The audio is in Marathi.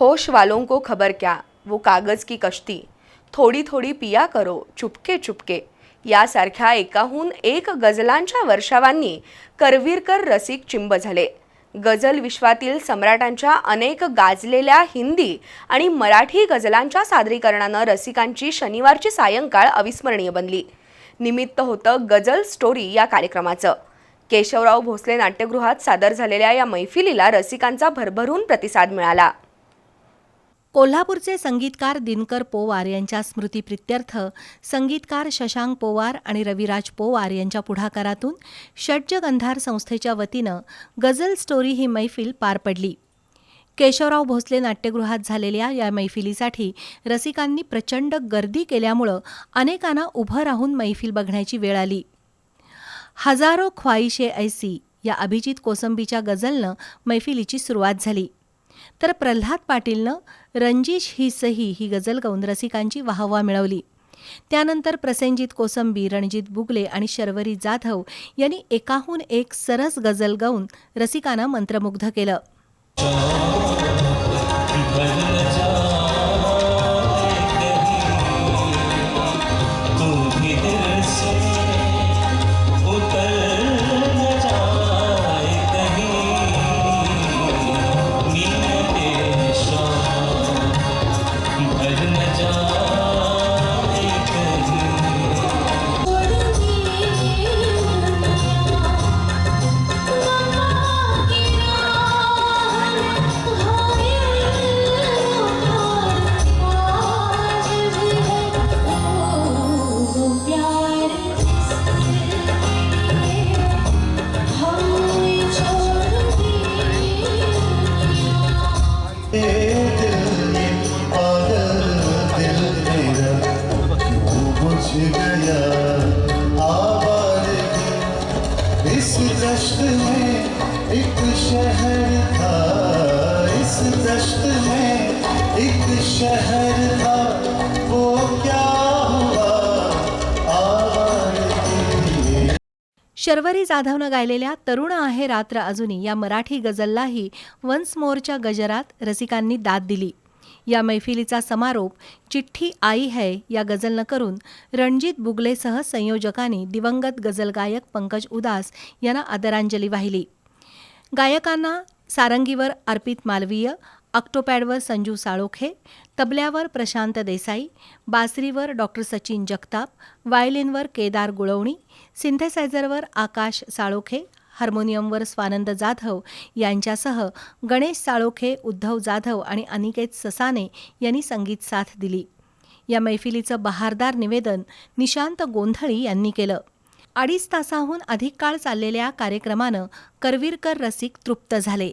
होश वालों को खबर क्या? वो कागज की कश्ती। थोडी थोडी पिया करो चुपके चुपके। यासारख्या एकाहून एक गझलांच्या वर्षावांनी करवीरकर रसिक चिंब झाले. गझल विश्वातील सम्राटांच्या अनेक गाजलेल्या हिंदी आणि मराठी गझलांच्या सादरीकरणानं रसिकांची शनिवारची सायंकाळ अविस्मरणीय बनली. निमित्त होतं गझल स्टोरी या कार्यक्रमाचं. केशवराव भोसले नाट्यगृहात सादर झालेल्या या मैफिलीला रसिकांचा भरभरून प्रतिसाद मिळाला. कोल्हापूरचे संगीतकार दिनकर पोवार यांच्या स्मृतीप्रित्यर्थ संगीतकार शशांक पोवार आणि रविराज पोवार यांच्या पुढाकारातून षड्ज गंधार संस्थेच्या वतीनं गझल स्टोरी ही मैफिल पार पडली. केशवराव भोसले नाट्यगृहात झालेल्या या मैफिलीसाठी रसिकांनी प्रचंड गर्दी केल्यामुळं अनेकांना उभं राहून मैफिल बघण्याची वेळ आली. हजारो ख्वाईशे ऐसी या अभिजित कोसंबीच्या गझलनं मैफिलीची सुरुवात झाली. तर प्रल्हाद पाटीलनं रंजिश ही सही ही गझल गाऊन रसिकांची वाहवा मिळवली. त्यानंतर प्रसेनजित कोसंबी रणजित बुगले आणि शर्वरी जाधव यांनी एकाहून एक सरस गझल गाऊन रसिकांना मंत्रमुग्ध केलं. दश्त में एक शहर था। इस दश्त में एक शहर था। वो क्या हुआ? शर्वरी जाधवनं गायलेल्या तरुण आहे रात्र अजूनी या मराठी गझललाही वन्स मोरच्या गजरात रसिकांनी दाद दिली. या मैफिलीचा समारोप चिठ्ठी आई है या गझलनं करून रणजित बुगलेसह संयोजकांनी दिवंगत गझल गायक पंकज उदास यांना आदरांजली वाहिली. गायकांना सारंगीवर अर्पित मालवीय ऑक्टोपॅडवर संजू साळोखे तबल्यावर प्रशांत देसाई बासरीवर डॉक्टर सचिन जगताप वायलिनवर केदार गुळवणी सिंथेसायझरवर आकाश साळोखे हार्मोनियमवर स्वानंद जाधव यांच्यासह गणेश साळोखे उद्धव जाधव आणि अनिकेत ससाने यांनी संगीत साथ दिली. या मैफिलीचं बहारदार निवेदन निशांत गोंधळी यांनी केलं. अडीच तासाहून अधिक काळ चाललेल्या कार्यक्रमानं करवीरकर रसिक तृप्त झाले.